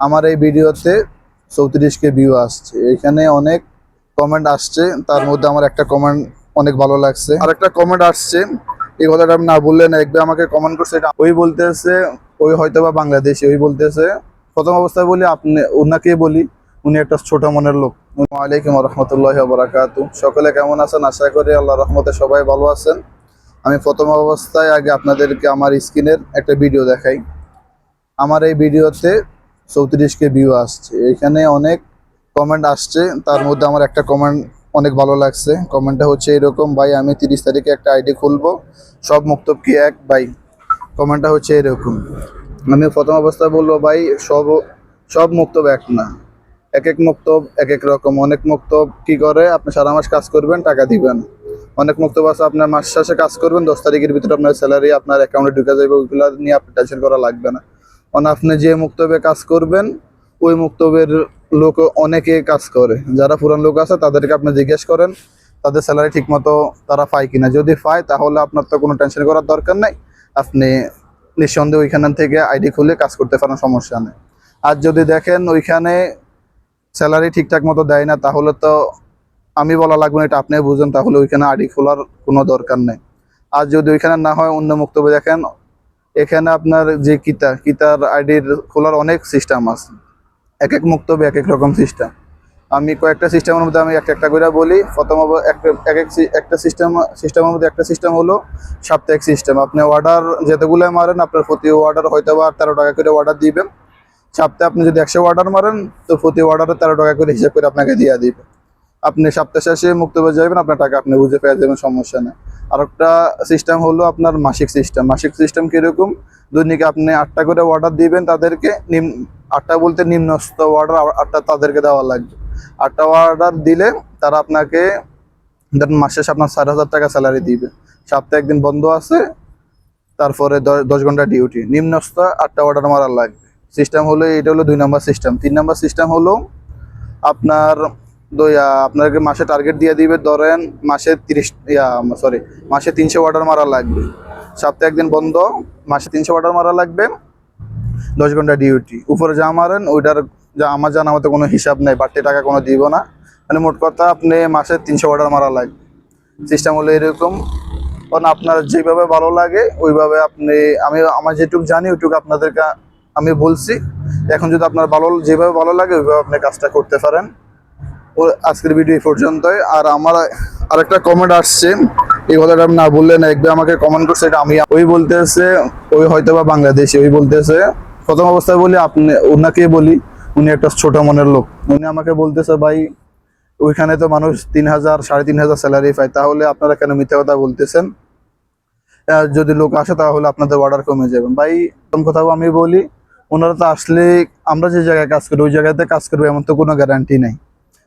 আমার এই ভিডিওতে চৌত্রিশকে ভিউ আসছে। এখানে অনেক কমেন্ট আসছে। তার মধ্যে আমার একটা কমেন্ট অনেক ভালো লাগছে। আর একটা কমেন্ট আসছে। এই কথাটা আমি না বললে না, একবার আমাকে কমেন্ট করছে। ওই বলতেছে, ওই হয়তো বা বাংলাদেশি, ওই বলতেছে, প্রথম অবস্থায় বলি, আপনি, ওনাকে বলি, উনি একটা ছোট মনের লোক। ওয়ালাইকুম রহমতুল্লাহ বরাকাতু। সকলে কেমন আছেন? আশা করি আল্লাহ রহমতে সবাই ভালো আছেন। আমি প্রথম অবস্থায় আগে আপনাদেরকে আমার স্ক্রিনের একটা ভিডিও দেখাই। আমার এই ভিডিওতে চৌত্রিশকে ভিউ আসছে। এখানে অনেক কমেন্ট আসছে। তার মধ্যে আমার একটা কমেন্ট অনেক ভালো লাগছে। কমেন্টটা হচ্ছে এরকম, ভাই, আমি তিরিশ তারিখে একটা আইডি খুলবো। সব মুক্তব কি এক, ভাই। কমেন্টটা হচ্ছে এরকম। আমি প্রথম অবস্থায় বলব, ভাই, সব সব মুক্তব এক না। এক এক মুক্তব এক এক রকম। অনেক মুক্তব কি করে? আপনি সারা মাস কাজ করবেন, টাকা দিবেন। অনেক মুক্তব আছে আপনার মাস শেষে কাজ করবেন, দশ তারিখের ভিতরে আপনার স্যালারি আপনার অ্যাকাউন্টে ঢুকে যাবে ওইগুলো নিয়ে আপনি টেনশন করা লাগবে না। মানে আপনি যে মুক্তবে কাজ করবেন, ওই মুক্তবের লোক অনেকে কাজ করে। যারা পুরান লোক আছে, তাদেরকে আপনি জিজ্ঞেস করেন, তাদের স্যালারি ঠিকমতো তারা পায় কিনা। যদি পায়, তাহলে আপনার তো কোনো টেনশন করার দরকার নাই। আপনি নিঃসন্দেহে ওইখান থেকে আইডি খুলে কাজ করতে পারেন, সমস্যা নেই। আর যদি দেখেন ওইখানে স্যালারি ঠিকঠাক মতো দেয় না, তাহলে তো আমি বলা লাগবে না, এটা আপনি বুঝেন, তাহলে ওইখানে আইডি খোলার কোনো দরকার নেই। আর যদি ওইখানে না হয়, অন্য মুক্তবে দেখেন এখানে আপনার যে কিতা কিতার আইডির খোলার অনেক সিস্টেম আছে। এক এক মুক্তবে এক এক রকম সিস্টেম আমি কয়েকটা সিস্টেমের মধ্যে আমি একটা একটা করে বলি। প্রথম এক এক একটা সিস্টেম সিস্টেমের মধ্যে একটা সিস্টেম হলো সাপ্তাহিক সিস্টেম আপনি অর্ডার যেতেগুলো মারেন, আপনার প্রতি অর্ডার হয়তো বা তেরো টাকা করে অর্ডার দিবেন। সপ্তাহে আপনি যদি একশো অর্ডার মারেন, তো প্রতি অর্ডারে তেরো টাকা করে হিসাব করে আপনাকে দিয়ে দিবে। আপনি সপ্তাহ শেষে মুক্ত হয়ে যাবেন আপনার টাকা আপনি বুঝে পেয়ে যাবেন, সমস্যা নেই। আর একটা সিস্টেম হলো আপনার মাসিক সিস্টেম মাসিক সিস্টেম কীরকম? দৈনিক আপনি আটটা করে অর্ডার দিবেন তাদেরকে নিম্ন আটটা বলতে নিম্নস্ত অর্ডার আটটা তাদেরকে দেওয়া লাগবে। আটটা অর্ডার দিলে তারা আপনাকে ধরেন মাসে আপনার চার হাজার টাকা স্যালারি দিবে। সপ্তাহে একদিন বন্ধ আছে, তারপরে দশ ঘণ্টা ডিউটি নিম্নস্ত আটটা অর্ডার মারার লাগবে। সিস্টেম হলো এটা হলো দুই নম্বর সিস্টেম তিন নম্বর সিস্টেম হলো আপনার আপনাকে মাসে টার্গেট দিয়ে দিবে, ধরেন মাসে তিরিশ, ইয়া সরি মাসে তিনশো অর্ডার মারা লাগবে। সপ্তাহে একদিন বন্ধ, মাসে তিনশো অর্ডার মারা লাগবে, দশ ঘণ্টা ডিউটি উপরে যা মারেন, ওইটার যা আমার জানা মতো কোনো হিসাব নেই, বাড়তি টাকা কোনো দিব না। মানে মোট কথা, আপনি মাসে তিনশো অর্ডার মারা লাগবে। সিস্টেম হলো এরকম। কারণ আপনার যেভাবে ভালো লাগে, ওইভাবে আপনি, আমি, আমার যেটুকু জানি, ওইটুকু আপনাদেরকে আমি বলছি। এখন যদি আপনার ভালো, যেভাবে ভালো লাগে, ওইভাবে আপনি কাজটা করতে পারেন। আজকের ভিডিও এই পর্যন্তই। আর আমার আরেকটা কমেন্ট আসছে। এই কথাটা আমি না বললে না একবার আমাকে কমেন্ট করছে এটা আমি ওই বলতেছে, ওই হয়তো বা বাংলাদেশি, ওই বলতেছে। প্রথম অবস্থায় বলি, আপনি, ওনাকে বলি, উনি একটা ছোট মনের লোক। উনি আমাকে বলতেছে, ভাই, ওইখানে তো মানুষ তিন হাজার, সাড়ে তিন হাজার স্যালারি পায়, তাহলে আপনারা কেন মিথ্যা কথা বলতেছেন? যদি লোক আসে, তাহলে আপনাদের অর্ডার কমে যাবে। ভাই, প্রথম কথাও আমি বলি, ওনারা তো আসলে আমরা যে জায়গায় কাজ করি, ওই জায়গাতে কাজ করবে, এমন তো কোনো গ্যারান্টি নেই।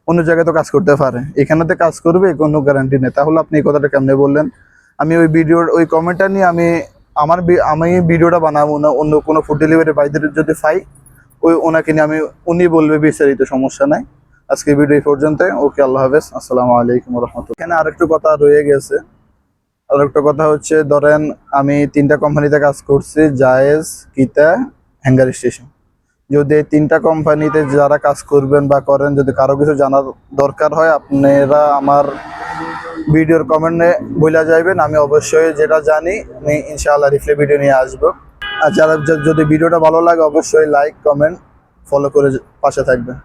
অন্য জায়গায় তো কাজ করতে পারে। এখানেতে কাজ করবে কোনো গ্যারান্টি নেই। তাহলে আপনি এই কথাটা কেমনে বললেন? আমি ওই ভিডিওর, ওই কমেন্টটা নিয়ে আমি আমার আমি ভিডিওটা বানাবো না, অন্য কোনো ফুড ডেলিভারি বাইদের যদি পাই, ওই ওনাকে নিয়ে আমি, উনি বলবে বিস্তারিত, সমস্যা নাই। আজকে ভিডিও এই পর্যন্ত ওকে, আল্লাহ হাফেজ। আসসালামু আলাইকুম রহমতুল্লাহ এখানে আরেকটু কথা রয়ে গেছে। আরেকটা কথা হচ্ছে, ধরেন আমি তিনটা কোম্পানিতে কাজ করছি, জায়েজ, কিতা হ্যাঙ্গার স্টেশন যদি তিনটা কোম্পানিতে যারা কাজ করবেন বা করেন, যদি কারও কিছু জানার দরকার হয়, আপনারা আমার ভিডিওর কমেন্টে বইলা যাইবেন। আমি অবশ্যই যেটা জানি, আমি ইনশাআল্লাহ রিফ্লে ভিডিও নিয়ে আসব। আর যারা যদি ভিডিওটা ভালো লাগে, অবশ্যই লাইক কমেন্ট ফলো করে পাশে থাকবেন।